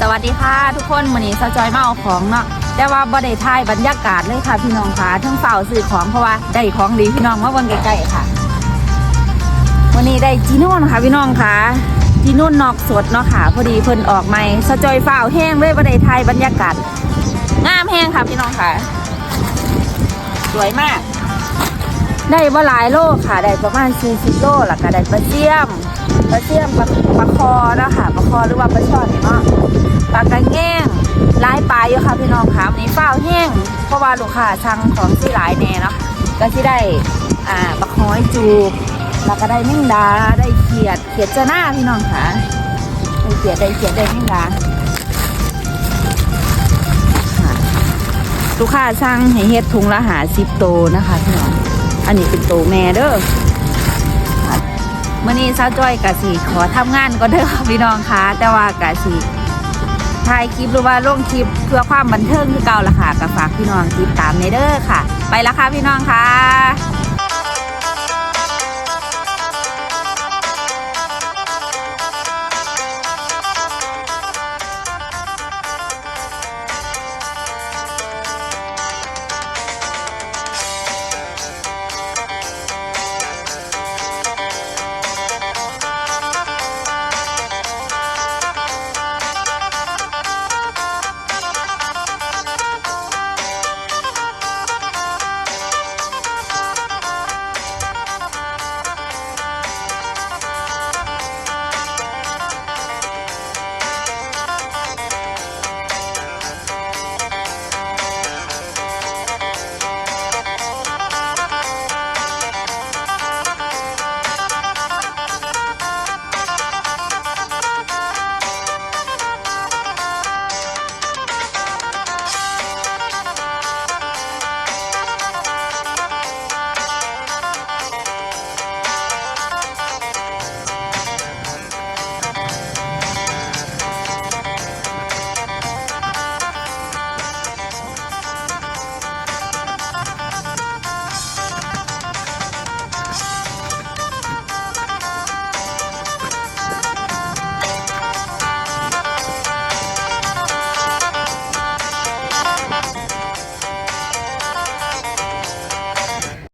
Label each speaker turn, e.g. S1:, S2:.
S1: สวัสดีค่ะทุกคนวันนี้สาจอยมาเอาของเนาะแต่ว่าบ่ได้ถ่ายบรรยากาศเลยค่ะพี่น้องค่ะทั้งเฝ้าซื้อของเพราะว่าได้ของดีพี่น้องมาเบิ่งใกล้ๆค่ะ วันนี้ได้จีโน่นค่ะพี่น้องค่ะจีโน่นนอกสดเนาะค่ะ พอดีเพิ่นออกใหม่สาจอยเฝ้าแห้งเลยบ่ได้ถ่ายบรรยากาศงามแห้งค่ะพี่น้องค่ะ สวยมาก ได้บ่หลายโลค่ะ ได้ประมาณ40โลแล้วก็ได้ปลาเสี่ยม ปลาเสี่ยมปลาปลาคอนะค่ะปลาคอหรือว่าปลาช่อนเนาะปลากระแง่งลายปลาอยู่ค่ะพี่น้องค่ะวันนี้เฝ้าแห้งเพราะว่าลูกค้าสั่งของที่หลายแน่เนาะก็ที่ได้อ่าปลาคอยจูบแล้วก็ได้แมงดาได้เขียดเขียดเจาหน้าพี่น้องค่ะได้เขียดได้เขียดได้แมงดาลูกค้าสั่งให้เฮ็ดถุงละหาสิบโตนะคะพี่น้องอันนี้เป็นโตแม่เด้อ มื่อนี้เจ้าจ้อยกะสีขอทำงานก็เด้อพี่น้องคะแต่ว่ากะสีถ่ายคลิปหรือว่าลงคลิปเพื่อความบันเทิงคือเก่าละค่ะก็ฝากพี่น้องติดตามในเด้อค่ะ ไปละค่ะพี่น้องค่ะ